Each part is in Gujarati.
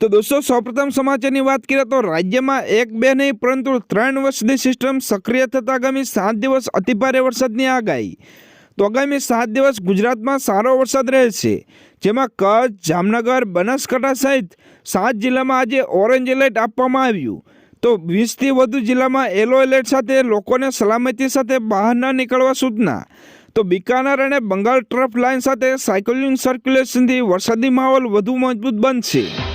તો દોસ્તો, સૌપ્રથમ સમાચારની વાત કરીએ તો રાજ્યમાં એક બે નહીં, પરંતુ ત્રણ વર્ષની સિસ્ટમ સક્રિય થતા આગામી સાત દિવસ અતિભારે વરસાદની આગાહી. તો આગામી સાત દિવસ ગુજરાતમાં સારો વરસાદ રહેશે, જેમાં કચ્છ, જામનગર, બનાસકાંઠા સહિત સાત જિલ્લામાં આજે ઓરેન્જ એલર્ટ આપવામાં આવ્યું. તો વીસથી વધુ જિલ્લામાં યલો એલર્ટ સાથે લોકોને સલામતી સાથે બહાર ન નીકળવા સૂચના. તો બિકાનેર અને બંગાળ ટ્રફ લાઇન સાથે સાયકલિંગ સર્ક્યુલેશનથી વરસાદી માહોલ વધુ મજબૂત બનશે.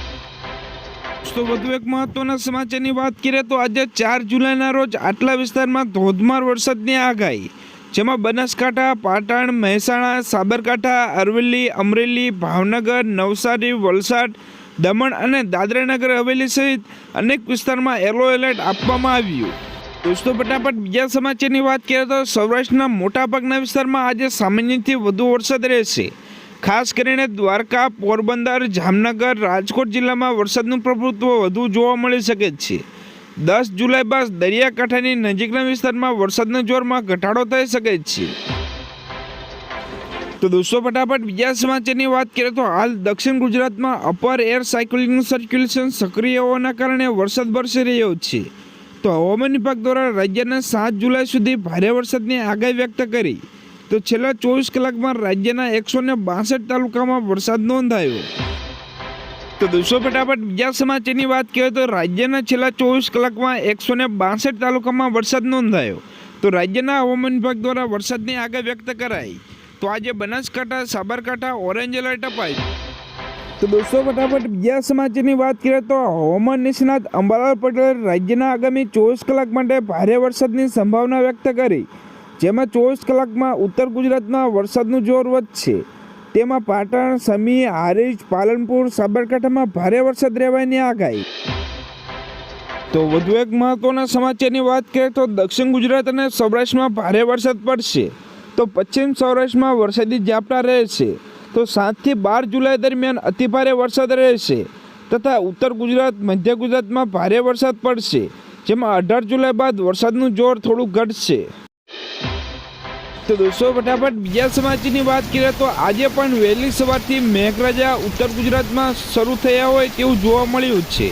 તો વધુ એક મહત્વના સમાચારની વાત કરીએ તો આજે ચાર જુલાઈના રોજ આટલા વિસ્તારમાં ધોધમાર વરસાદની આગાહી, જેમાં બનાસકાંઠા, પાટણ, મહેસાણા, સાબરકાંઠા, અરવલ્લી, અમરેલી, ભાવનગર, નવસારી, વલસાડ, દમણ અને દાદરાનગર હવેલી સહિત અનેક વિસ્તારમાં યલો એલર્ટ આપવામાં આવ્યું. દોસ્તો, ફટાફટ બીજા સમાચારની વાત કરીએ તો સૌરાષ્ટ્રના મોટાભાગના વિસ્તારમાં આજે સામાન્યથી વધુ વરસાદ રહેશે. ખાસ કરીને દ્વારકા, પોરબંદર, જામનગર, રાજકોટ જિલ્લામાં વરસાદનું પ્રભુત્વ વધુ જોવા મળી શકે છે. દસ જુલાઈ બાદ દરિયાકાંઠાની નજીકના વિસ્તારમાં વરસાદના જોરમાં ઘટાડો થઈ શકે છે. તો દોસ્તો, ફટાફટ બીજા સમાચારની વાત કરીએ તો હાલ દક્ષિણ ગુજરાતમાં અપર એર સાયકલિંગ સર્ક્યુલેશન સક્રિય હોવાના કારણે વરસાદ વરસી રહ્યો છે. તો હવામાન વિભાગ દ્વારા રાજ્યના સાત જુલાઈ સુધી ભારે વરસાદની આગાહી વ્યક્ત કરી. તો છેલ્લા ચોવીસ કલાકમાં રાજ્યના એકસો ને બાસઠ તાલુકામાં વરસાદ નોંધાયો. તો દોસ્તો, ફટાફટ બીજા સમાચારની વાત કરીએ તો રાજ્યના છેલ્લા ચોવીસ કલાકમાં એકસો ને બાસઠ તાલુકામાં વરસાદ નોંધાયો. તો રાજ્યના હવામાન વિભાગ દ્વારા વરસાદની આગાહી વ્યક્ત કરાઈ. તો આજે બનાસકાંઠા, સાબરકાંઠા, ઓરેન્જ એલર્ટ અપાય. તો દોસ્તો, ફટાફટ બીજા સમાચારની વાત કરીએ તો હવામાન નિષ્ણાત અંબાલાલ પટેલે રાજ્યના આગામી ચોવીસ કલાક માટે ભારે વરસાદની સંભાવના વ્યક્ત કરી. જેમાં ચોવીસ કલાકમાં ઉત્તર ગુજરાતમાં વરસાદનું જોર વધશે. તેમાં પાટણ, સમી, હારીજ, પાલનપુર, સાબરકાંઠામાં ભારે વરસાદ રહેવાની આગાહી. તો વધુ એક મહત્વના સમાચારની વાત કરીએ તો દક્ષિણ ગુજરાત અને સૌરાષ્ટ્રમાં ભારે વરસાદ પડશે. તો પશ્ચિમ સૌરાષ્ટ્રમાં વરસાદી ઝાપટા રહેશે. તો સાતથી બાર જુલાઈ દરમિયાન અતિભારે વરસાદ રહેશે. તથા ઉત્તર ગુજરાત, મધ્ય ગુજરાતમાં ભારે વરસાદ પડશે. જેમાં અઢાર જુલાઈ બાદ વરસાદનું જોર થોડું ઘટશે. તો દોસ્તો ફટાફટ બીજા સમાચારની વાત કરીએ તો આજે પણ વહેલી સવારથી મેઘરાજા ઉત્તર ગુજરાતમાં શરૂ થયા હોય તેવું જોવા મળ્યું છે.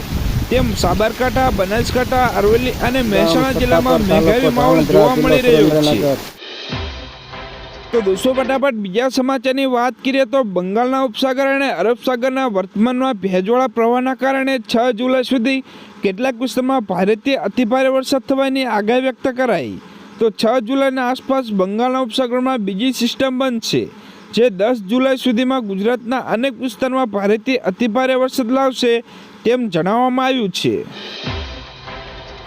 તેમ સાબરકાંઠા બનાસકાંઠા અરવલ્લી અને મહેસાણા જિલ્લામાં મેઘાવી માહોલ જોવા મળી રહ્યો છે. તો દોસ્તો ફટાફટ બીજા સમાચારની વાત કરીએ તો બંગાળના ઉપસાગર અને અરબ સાગરના વર્તમાનમાં ભેજવાળા પ્રવાહના કારણે છ જુલાઈ સુધી કેટલાક વિસ્તારમાં ભારેથી અતિભારે વરસાદ થવાની આગાહી વ્યક્ત કરાઈ. તો છ જુલાઈના આસપાસ બંગાળના ઉપસાગરમાં બીજી સિસ્ટમ બનશે જે દસ જુલાઈ સુધીમાં ગુજરાતના અનેક વિસ્તારમાં ભારેથી અતિભારે વરસાદ લાવશે તેમ જણાવવામાં આવ્યું છે.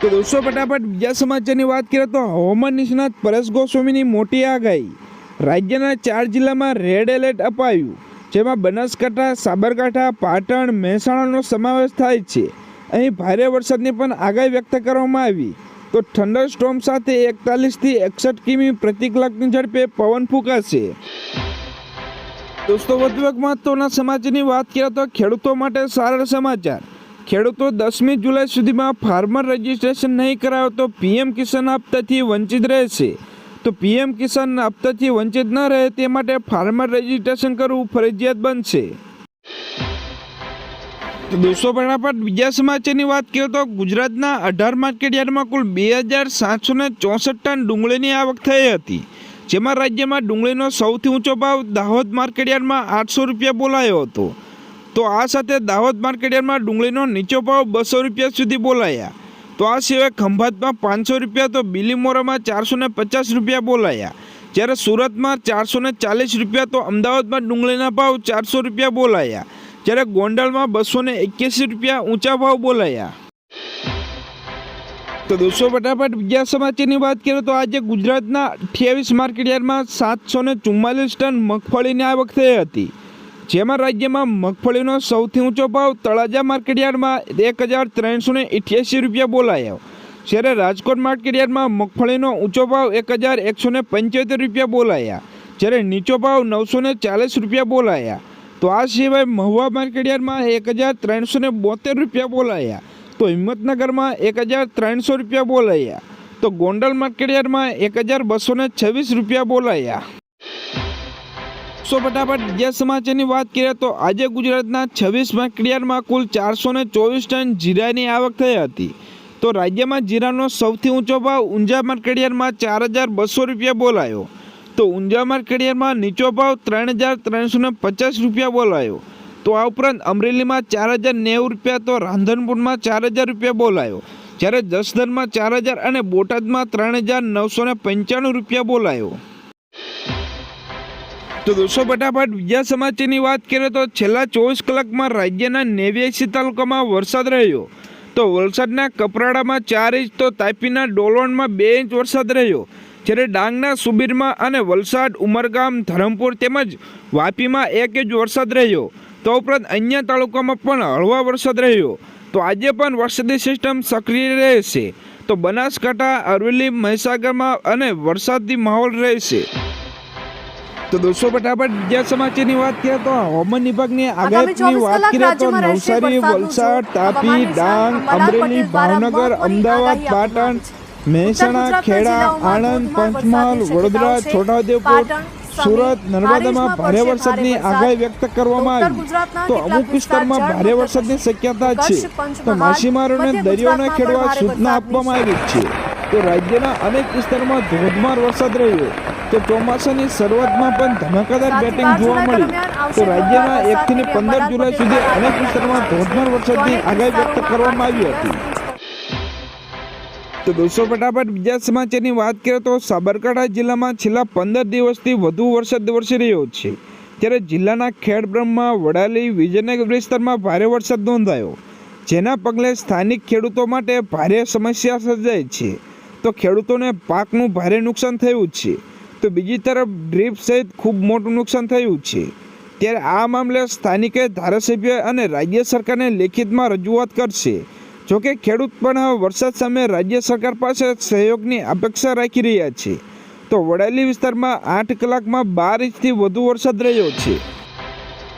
તો દોસ્તો, ફટાફટ બીજા સમાચારની વાત કરીએ તો હવામાન નિષ્ણાત પરેશ ગોસ્વામીની મોટી આગાહી. રાજ્યના ચાર જિલ્લામાં રેડ એલર્ટ અપાયું, જેમાં બનાસકાંઠા, સાબરકાંઠા, પાટણ, મહેસાણાનો સમાવેશ થાય છે. અહીં ભારે વરસાદની પણ આગાહી વ્યક્ત કરવામાં આવી. તો થંડર સ્ટોમ સાથે એકતાલીસથી એકસઠ કિમી પ્રતિ કલાકની ઝડપે પવન ફૂંકાશે. દોસ્તો, વધુ એક મહત્વના સમાચારની વાત કરીએ તો ખેડૂતો માટે સારા સમાચાર. ખેડૂતો દસમી જુલાઈ સુધીમાં ફાર્મર રજિસ્ટ્રેશન નહીં કરાવે તો પીએમ કિસાન હપ્તાથી વંચિત રહેશે. તો પીએમ કિસાન હપ્તાથી વંચિત ન રહે તે માટે ફાર્મર રજિસ્ટ્રેશન કરવું ફરજિયાત બનશે. તો દોસ્તો ફટાફટ બીજા સમાચારની વાત કરીએ તો ગુજરાતના અઢાર માર્કેટયાર્ડમાં કુલ બે હજાર સાતસો ને ચોસઠ ટન ડુંગળીની આવક થઈ હતી, જેમાં રાજ્યમાં ડુંગળીનો સૌથી ઊંચો ભાવ દાહોદ માર્કેટયાર્ડમાં આઠસો રૂપિયા બોલાયો હતો. તો આ સાથે દાહોદ માર્કેટયાર્ડમાં ડુંગળીનો નીચો ભાવ બસો રૂપિયા સુધી બોલાયા. તો આ સિવાય ખંભાતમાં પાંચસો રૂપિયા તો બિલીમોરામાં ચારસો ને પચાસ રૂપિયા બોલાયા. જ્યારે સુરતમાં ચારસો ચાલીસ રૂપિયા તો અમદાવાદમાં ડુંગળીના ભાવ ચારસો રૂપિયા બોલાયા. જ્યારે ગોંડલમાં બસો ને એક્યાસી રૂપિયા ઊંચા ભાવ બોલાયા. તો દોસ્તો, ફટાફટ બીજા સમાચારની વાત કરીએ તો આજે ગુજરાતના અઠ્યાવીસ માર્કેટયાર્ડમાં સાતસો ને ચુમ્માલીસ ટન મગફળીની આવક થઈ હતી. જેમાં રાજ્યમાં મગફળીનો સૌથી ઊંચો ભાવ તળાજા માર્કેટયાર્ડમાં એક હજાર ત્રણસો ને રૂપિયા બોલાયો. જ્યારે રાજકોટ માર્કેટયાર્ડમાં મગફળીનો ઊંચો ભાવ એક હજાર એકસો પંચોતેર રૂપિયા બોલાયા. જ્યારે નીચો ભાવ નવસો ચાલીસ રૂપિયા બોલાયા. તો આ સિવાય મહુવા માર્કેટયાર્ડમાં એક હજાર ત્રણસો ને બોતેર રૂપિયા બોલાયા. તો હિંમતનગરમાં એક હજાર ત્રણસો રૂપિયા બોલાયા. તો ગોંડલ માર્કેટયાર્ડમાં એક હજાર બસો ને છવ્વીસ રૂપિયા બોલાયા. સો ફટાફટ બીજા સમાચારની વાત કરીએ તો આજે ગુજરાતના છવ્વીસ માર્કેટયાર્ડમાં કુલ ચારસો ને ચોવીસ ટન જીરાની આવક થઈ હતી. તો રાજ્યમાં જીરાનો સૌથી ઊંચો ભાવ ઊંઝા માર્કેટયાર્ડમાં ચાર હજાર બસો રૂપિયા બોલાયો. તો ઊંઝા માર્કેડિયરમાં નીચો ભાવ ત્રણ હજાર ત્રણસો ને પચાસ રૂપિયા બોલાયો. તો આ ઉપરાંત અમરેલીમાં ચાર હજાર નેવું રૂપિયા, તો રાંધનપુરમાં ચાર હજાર રૂપિયા બોલાયો. જ્યારે જસદણમાં ચાર હજાર અને બોટાદમાં ત્રણ હજાર નવસો ને પંચાણું રૂપિયા બોલાયો. તો દોસ્તો, ફટાફટ બીજા સમાચારની વાત કરીએ તો છેલ્લા ચોવીસ કલાકમાં રાજ્યના નેવ્યાસી તાલુકામાં વરસાદ રહ્યો. તો વલસાડના કપરાડામાં ચાર ઇંચ, તો તાપીના ડોલોણમાં બે ઇંચ વરસાદ રહ્યો. જ્યારે ડાંગના સુબીરમાં અને વલસાડ ઉમરગામ ધરમપુર તેમજ વાપીમાં એક ઇંચ વરસાદ રહ્યો તો ઉપરાંત અન્ય તાલુકામાં પણ હળવા વરસાદ રહ્યો. તો આજે પણ વરસાદી સિસ્ટમ સક્રિય રહેશે. તો બનાસકાંઠા અરવલ્લી મહીસાગરમાં અને વરસાદી માહોલ રહેશે. તો દોસ્તો ફટાફટ બીજા સમાચારની વાત કરીએ તો હવામાન વિભાગની આગાહીની વાત કરીએ તો નવસારી વલસાડ તાપી ડાંગ અમરેલી ભાવનગર અમદાવાદ પાટણ મહેસાણા ખેડા આણંદ પંચમહાલ વડોદરા છોટાઉદેપુર સુરત નર્મદામાં ભારે વરસાદની આગાહી વ્યક્ત કરવામાં આવી. તો અમુક વિસ્તારમાં ભારે વરસાદની શક્યતા છે. તો માછીમારોને દરિયો ન ખેડવા સૂચના આપવામાં આવી છે. તો રાજ્યના અનેક વિસ્તારમાં ધોધમાર વરસાદ રહ્યો. તો ચોમાસાની શરૂઆતમાં પણ ધમાકાદાર બેટિંગ જોવા મળી. તો રાજ્યના એકથી પંદર જુલાઈ સુધી અનેક વિસ્તારમાં ધોધમાર વરસાદની આગાહી વ્યક્ત કરવામાં આવી હતી. તો દોસ્તો, ફટાફટ બીજા સમાચારની વાત કરીએ તો સાબરકાંઠા જિલ્લામાં છેલ્લા પંદર દિવસથી વધુ વરસાદ વરસી રહ્યો છે. ત્યારે જિલ્લાના ખેડબ્રહ્મા, વડાલી, વિજયનગર વિસ્તારમાં ભારે વરસાદ નોંધાયો, જેના પગલે સ્થાનિક ખેડૂતો માટે ભારે સમસ્યા સર્જાઈ છે. તો ખેડૂતોને પાકનું ભારે નુકસાન થયું છે. તો બીજી તરફ ડ્રીપ સહિત ખૂબ મોટું નુકસાન થયું છે. ત્યારે આ મામલે સ્થાનિકે ધારાસભ્ય અને રાજ્ય સરકારને લેખિતમાં રજૂઆત કરશે. જોકે ખેડૂત પણ વરસાદ સામે રાજ્ય સરકાર પાસે સહયોગની અપેક્ષા રાખી રહ્યા છે. તો વડાલી વિસ્તારમાં આઠ કલાકમાં બાર ઇંચથી વધુ વરસાદ રહ્યો છે.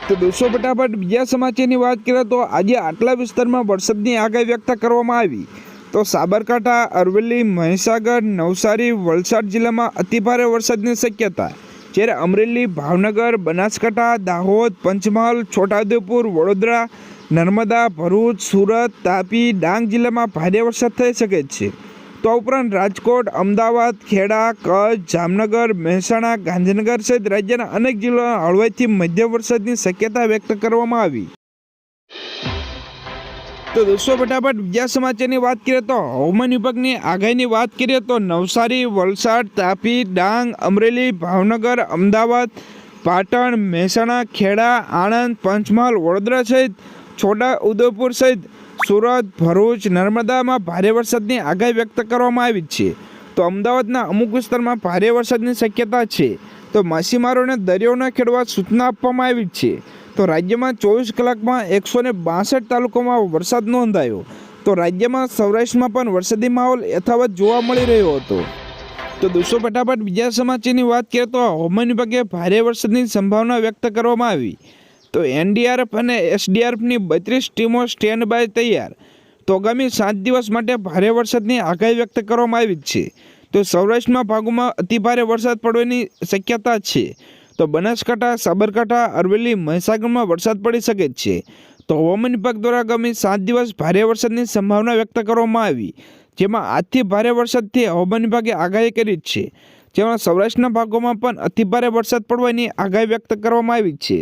તો દોસ્તો, ફટાફટ બીજા સમાચારની વાત કરીએ તો આજે આટલા વિસ્તારમાં વરસાદની આગાહી વ્યક્ત કરવામાં આવી. તો સાબરકાંઠા, અરવલ્લી, મહીસાગર, નવસારી, વલસાડ જિલ્લામાં અતિભારે વરસાદની શક્યતા. જ્યારે અમરેલી, ભાવનગર, બનાસકાંઠા, દાહોદ, પંચમહાલ, છોટાઉદેપુર, વડોદરા નર્મદા, ભરૂચ, સુરત, તાપી, ડાંગ જિલ્લામાં ભારે વરસાદ થઈ શકે છે. તો ઉપરાંત રાજકોટ, અમદાવાદ, ખેડા, કચ્છ, જામનગર, મહેસાણા, ગાંધીનગર સહિત રાજ્યના અનેક જિલ્લામાં હળવાથી મધ્યમ વરસાદની શક્યતા વ્યક્ત કરવામાં આવી. તો દોસ્તો, ફટાફટ બીજા સમાચારની વાત કરીએ તો હવામાન વિભાગની આગાહીની વાત કરીએ તો નવસારી, વલસાડ, તાપી, ડાંગ, અમરેલી, ભાવનગર, અમદાવાદ, પાટણ, મહેસાણા, ખેડા, આણંદ, પંચમહાલ, વડોદરા સહિત છોટા ઉદયપુર સહિત સુરત, ભરૂચ, નર્મદામાં ભારે વરસાદની આગાહી વ્યક્ત કરવામાં આવી છે. તો અમદાવાદના અમુક વિસ્તારમાં ભારે વરસાદની શક્યતા છે. તો માછીમારોને દરિયો ન ખેડવા સૂચના આપવામાં આવી છે. તો રાજ્યમાં ચોવીસ કલાકમાં એકસો ને બાસઠ તાલુકામાં વરસાદ નોંધાયો. તો રાજ્યમાં સૌરાષ્ટ્રમાં પણ વરસાદી માહોલ યથાવત જોવા મળી રહ્યો હતો. તો દોસ્તો, ફટાફટ બીજા સમાચારની વાત કરીએ તો હવામાન વિભાગે ભારે વરસાદની સંભાવના વ્યક્ત કરવામાં આવી. તો એનડીઆરએફ અને એસડીઆરએફની બત્રીસ ટીમો સ્ટેન્ડ બાય તૈયાર. તો આગામી સાત દિવસ માટે ભારે વરસાદની આગાહી વ્યક્ત કરવામાં આવી છે. તો સૌરાષ્ટ્રના ભાગોમાં અતિભારે વરસાદ પડવાની શક્યતા છે. તો બનાસકાંઠા, સાબરકાંઠા અરવેલી મહીસાગરમાં વરસાદ પડી શકે છે. તો હવામાન વિભાગ દ્વારા આગામી સાત દિવસ ભારે વરસાદની સંભાવના વ્યક્ત કરવામાં આવી, જેમાં આજથી ભારે વરસાદથી હવામાન વિભાગે આગાહી કરી છે. જેમાં સૌરાષ્ટ્રના ભાગોમાં પણ અતિભારે વરસાદ પડવાની આગાહી વ્યક્ત કરવામાં આવી છે.